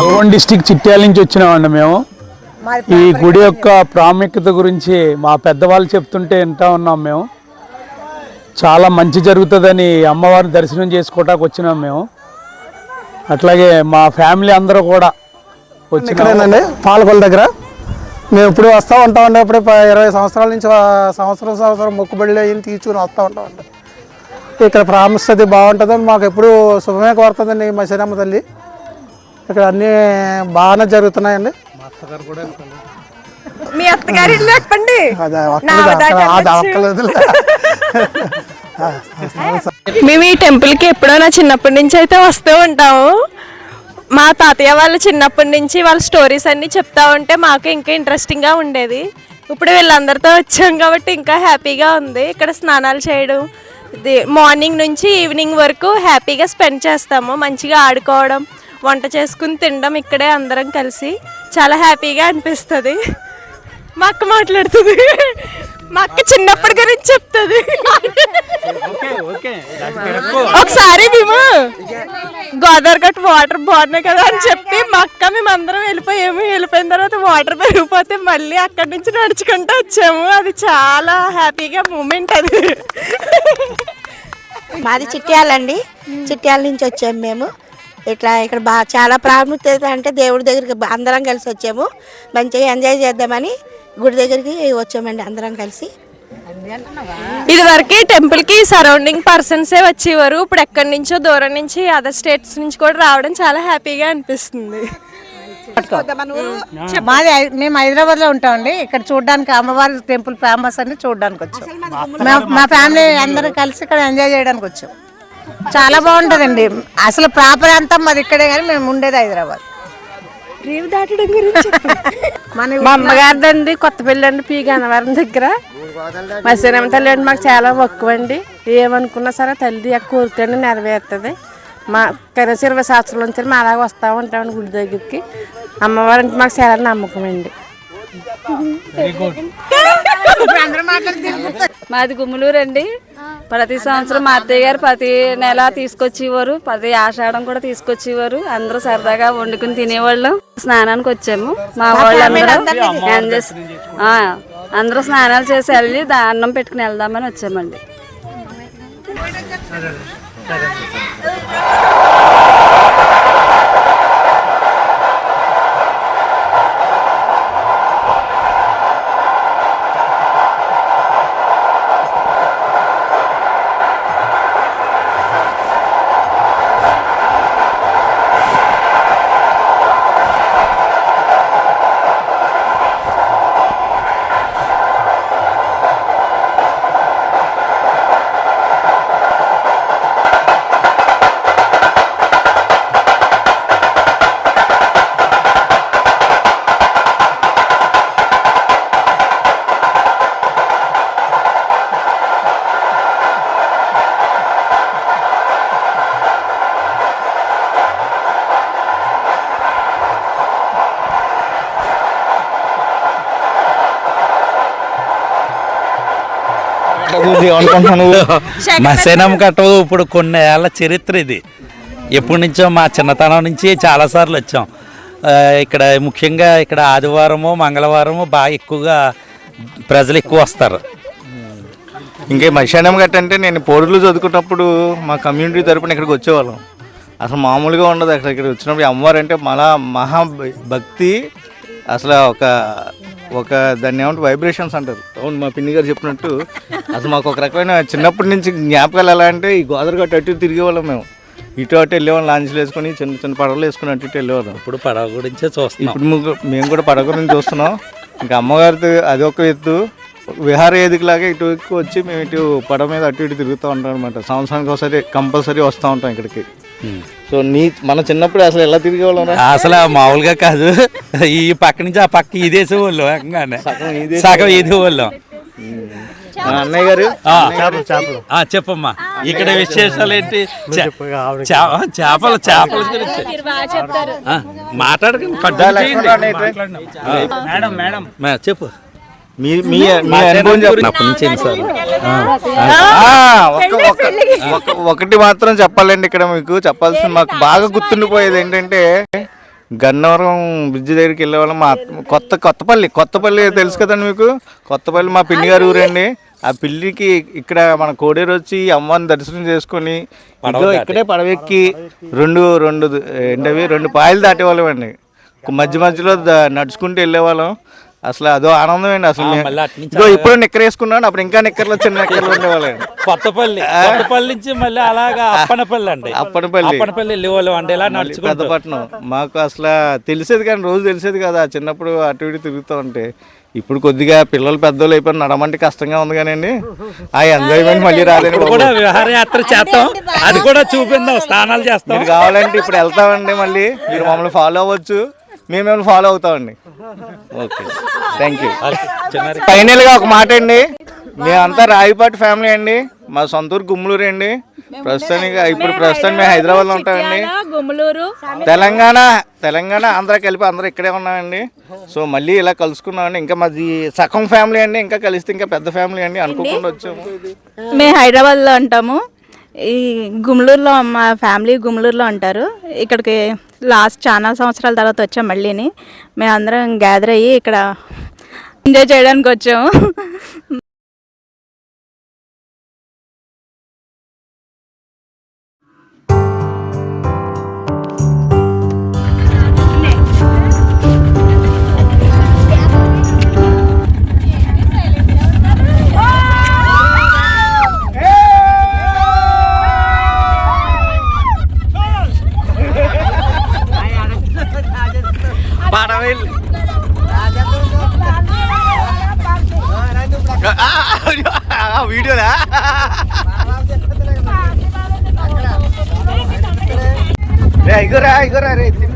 Nalgonda district Chityal నుంచి వచ్చినామండి మేము. ఈ గుడి యొక్క ప్రాముఖ్యత గురించి మా పెద్దవాళ్ళు చెప్తుంటే వింటా ఉన్నాం మేము. చాలా మంచి జరుగుతుందని అమ్మవారిని దర్శనం చేసుకోవటానికి వచ్చినాం మేము. అట్లాగే మా ఫ్యామిలీ అందరూ కూడా వచ్చిన ఇక్కడేనండి పాలకొల దగ్గర. మేము ఇప్పుడు వస్తూ ఉంటామండి అప్పుడే ప- ఇరవై సంవత్సరాల నుంచి సంవత్సరం సంవత్సరం మొక్కుబడిలో అయ్యి తీసుకుని వస్తూ ఉంటామండి ఇక్కడ ప్రాముఖ్యత బాగుంటుందని మాకు ఎప్పుడు శుభమే కోరుతుందండి మా శనమ్మ తల్లి. ఇక్కడ అన్నీ బాగానే జరుగుతున్నాయండి. మీ అత్తగారి ఇల్లు చెప్పండి మేము ఈ టెంపుల్కి ఎప్పుడో నా చిన్నప్పటి నుంచి అయితే వస్తూ ఉంటాము. మా తాతయ్య వాళ్ళు చిన్నప్పటి నుంచి వాళ్ళ స్టోరీస్ అన్ని చెప్తా ఉంటే మాకు ఇంకా ఇంట్రెస్టింగ్గా ఉండేది. ఇప్పుడు వీళ్ళందరితో వచ్చాం కాబట్టి ఇంకా హ్యాపీగా ఉంది. ఇక్కడ స్నానాలు చేయడం మార్నింగ్ నుంచి ఈవినింగ్ వరకు హ్యాపీగా స్పెండ్ చేస్తాము. మంచిగా ఆడుకోవడం వంట చేసుకుని తినడం ఇక్కడే అందరం కలిసి చాలా హ్యాపీగా అనిపిస్తుంది. మా అక్క మాట్లాడుతుంది. మా అక్క చిన్నప్పటి గురించి చెప్తుంది. ఒకసారి మేము గోదావరి గట్టు వాటర్ బాగున్నాయి కదా అని చెప్పి మా అక్క మేము అందరం వెళ్ళిపోయాము వెళ్ళిపోయిన తర్వాత వాటర్ పెరిగిపోతే మళ్ళీ అక్కడి నుంచి నడుచుకుంటూ వచ్చాము. అది చాలా హ్యాపీగా మూమెంట్ అది. మాది చిట్యాలండి. చిట్యాల నుంచి వచ్చాము మేము. ఇట్లా ఇక్కడ బాగా చాలా ప్రాముఖ్యత అంటే దేవుడి దగ్గరికి అందరం కలిసి వచ్చాము. మంచిగా ఎంజాయ్ చేద్దామని గుడి దగ్గరికి వచ్చామండి అందరం కలిసి. ఇది వరకు టెంపుల్కి సరౌండింగ్ పర్సన్సే వచ్చేవారు. ఇప్పుడు ఎక్కడి నుంచో దూరం నుంచి అదర్ స్టేట్స్ నుంచి కూడా రావడం చాలా హ్యాపీగా అనిపిస్తుంది. మాది మేము హైదరాబాద్లో ఉంటామండి. ఇక్కడ చూడడానికి అమ్మవారి టెంపుల్ ఫేమస్ అని చూడడానికి వచ్చాం మా- మా ఫ్యామిలీ అందరూ కలిసి ఇక్కడ ఎంజాయ్ చేయడానికి వచ్చాం చాలా బాగుంటుందండి. అసలు ప్రాపర్ అంతా మాది ఇక్కడే కానీ మేము ఉండేది హైదరాబాద్. రేవు దాటడం గురించి మన మా అమ్మగారిదండి కొత్త పెళ్ళి అండి పీ గన్నవరం దగ్గర. మా సినిమా తల్లి అంటే మాకు చాలా మక్కువ అండి ఏమనుకున్నా సరే తల్లి ఆ కోరికని నెరవేరుతుంది. మా కనీసం ఇరవై సంవత్సరాల నుంచి మా అలాగే వస్తూ ఉంటామండి గుడి దగ్గరికి. అమ్మవారు అంటే మాకు చాలా నమ్మకం అండి. మాది గుమ్మలూరు అండి ప్రతి సంవత్సరం మా అత్తయ్య గారు ప్రతి నెల తీసుకొచ్చేవారు. ప్రతి ఆషాఢం కూడా తీసుకొచ్చేవారు. అందరూ సరదాగా వండుకుని తినేవాళ్ళం. స్నానానికి వచ్చాము. మా వాళ్ళందరూ అందరూ స్నానాలు చేసి వెళ్ళి అన్నం పెట్టుకుని వెళ్దామని వచ్చామండి. కట్టదు అనుకుంటున్నాను. మసేనం కట్టవు ఇప్పుడు కొన్ని ఏళ్ళ చరిత్ర ఇది. ఎప్పటి నుంచో మా చిన్నతనం నుంచి చాలాసార్లు వచ్చాం. ఇక్కడ ముఖ్యంగా ఇక్కడ ఆదివారము మంగళవారము బాగా ఎక్కువగా ప్రజలు ఎక్కువ వస్తారు. ఇంకే మశానం గట్ట అంటే నేను పోరులు చదువుకున్నప్పుడు మా కమ్యూనిటీ తరపున ఇక్కడికి వచ్చేవాళ్ళం. అసలు మామూలుగా ఉండదు. అక్కడ ఇక్కడ వచ్చినప్పుడు అమ్మవారు అంటే మళ్ళా మహా భక్తి అసలు ఒక ఒక దాన్ని ఏమంటే వైబ్రేషన్స్ అంటారు. అవును మా పిన్ని గారు చెప్పినట్టు అసలు మాకు ఒక రకమైన చిన్నప్పటి నుంచి జ్ఞాపకాలు ఎలా అంటే ఈ గోదావరి గట్టు అటు తిరిగేవాళ్ళం మేము. ఇటు అటు వెళ్ళేవాళ్ళం లాంచ్లు వేసుకొని చిన్న చిన్న పడవలు వేసుకొని అటు ఇటు వెళ్ళేవాళ్ళం. ఇప్పుడు పడవ గురించే చూస్తున్నాం. ఇప్పుడు మేము కూడా పడవ గురించి చూస్తున్నాం. ఇంకా అమ్మగారితో అది ఒక ఎత్తు. విహార వేదికలాగా ఇటు వచ్చి మేము ఇటు పడవ మీద అటు ఇటు తిరుగుతూ ఉంటాం అనమాట సంవత్సరానికి ఒకసారి కంపల్సరీ వస్తూ ఉంటాం ఇక్కడికి. సో నీ మన చిన్నప్పుడు అసలు ఎలా తిరిగేవాళ్ళం? అసలు మామూలుగా కాదు. ఈ పక్క నుంచి ఆ పక్క ఇదేసే వాళ్ళు ఏకంగానే సగం ఇది వాళ్ళం. అన్నయ్య గారు? చెప్పమ్మా. ఇక్కడ విశేషాలు ఏంటి? చేపలు చేపల గురించి. మాట్లాడకండి కంటిన్యూ చేయండి. Madam madam. మే- చెప్పు. మీ మీ మీ అనుభవం నుంచి ఒకటి మాత్రం చెప్పాలండి ఇక్కడ మీకు. చెప్పాల్సింది మాకు బాగా గుర్తుండిపోయేది ఏంటంటే గన్నవరం బ్రిడ్జ్ దగ్గరికి వెళ్ళే వాళ్ళం మా కొత్త కొత్తపల్లి కొత్తపల్లి తెలుసు కదండి మీకు? కొత్తపల్లి మా పిన్ని గారు ఊరండి. ఆ పిల్లికి ఇక్కడ మన కోడేరు వచ్చి అమ్మవారిని దర్శనం చేసుకొని ఇక్కడే పడవెక్కి రెండు రెండు ఏంటవి? రెండు పాయలు దాటేవాళ్ళం అండి మధ్య మధ్యలో ద- నడుచుకుంటూ వెళ్ళేవాళ్ళం. అసలు అదో ఆనందం అండి అసలు ఇదిగో ఇప్పుడు నిక్కర వేసుకున్నాను అప్పుడు ఇంకా నిక్కర్లు చిన్న నిక్కర్లు ఉండేవాళ్ళం కొత్తపల్లి కొత్తపల్లి నుంచి మళ్ళీ అలాగా అప్పనపల్లి అండి. అప్పనపల్లి. అప్పనపల్లి వెళ్ళేవాళ్ళం అండి ఇలా పెద్దపట్నం. మాకు అసలు తెలిసేది కానీ రోజు తెలిసేది కదా. చిన్నప్పుడు అటు ఇటు తిరుగుతూ ఉంటే. ఇప్పుడు కొద్దిగా పిల్లలు పెద్దోళ్ళు అయిపోయి నడమంటే కష్టంగా ఉంది కానండి. ఆ ఎంజాయ్మెంట్ మళ్ళీ రాదండి. కూడా విహారయాత్ర చేస్తాం. అది కూడా చూపిందాం స్నానాలు చేస్తాం. కావాలంటే ఇప్పుడు వెళ్తామండి మళ్ళీ. మీరు మమ్మల్ని ఫాలో అవ్వచ్చు. మేము మిమ్మల్ని ఫాలో అవుతామండి. ఓకే. థ్యాంక్ యూ ఫైనల్గా ఒక మాట అండి. మేమంతా రాయిపాటి ఫ్యామిలీ అండి. మా సొంత ఊరు గుమ్మలూరు అండి ప్రస్తుతానికి ఇప్పుడు ప్రస్తుతం మేము హైదరాబాద్లో ఉంటామండి. గుమ్మలూరు తెలంగాణ తెలంగాణ ఆంధ్ర కలిపి అందరూ ఇక్కడే ఉన్నామండి. సో మళ్ళీ ఇలా కలుసుకున్నామండి. ఇంకా మాది సగం ఫ్యామిలీ అండి. ఇంకా కలిస్తే ఇంకా పెద్ద ఫ్యామిలీ అండి అనుకోకుండా వచ్చాము. మేము హైదరాబాద్లో ఉంటాము. ఈ గుమ్లూరులో మా ఫ్యామిలీ గుమ్లూరులో ఉంటారు. ఇక్కడికి లాస్ట్ చాలా సంవత్సరాల తర్వాత వచ్చాం మళ్ళీని. మేమందరం గ్యాదర్ అయ్యి ఇక్కడ ఎంజాయ్ చేయడానికి వచ్చాము. రే ఇగోరా ఇగోరా రే తిను.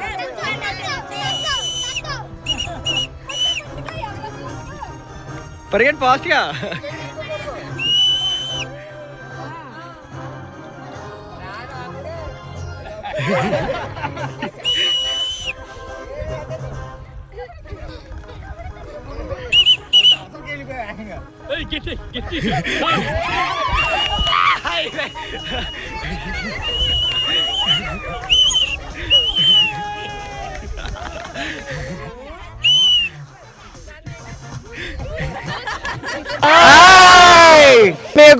పరిగెట్ ఫాస్ట్గా మీ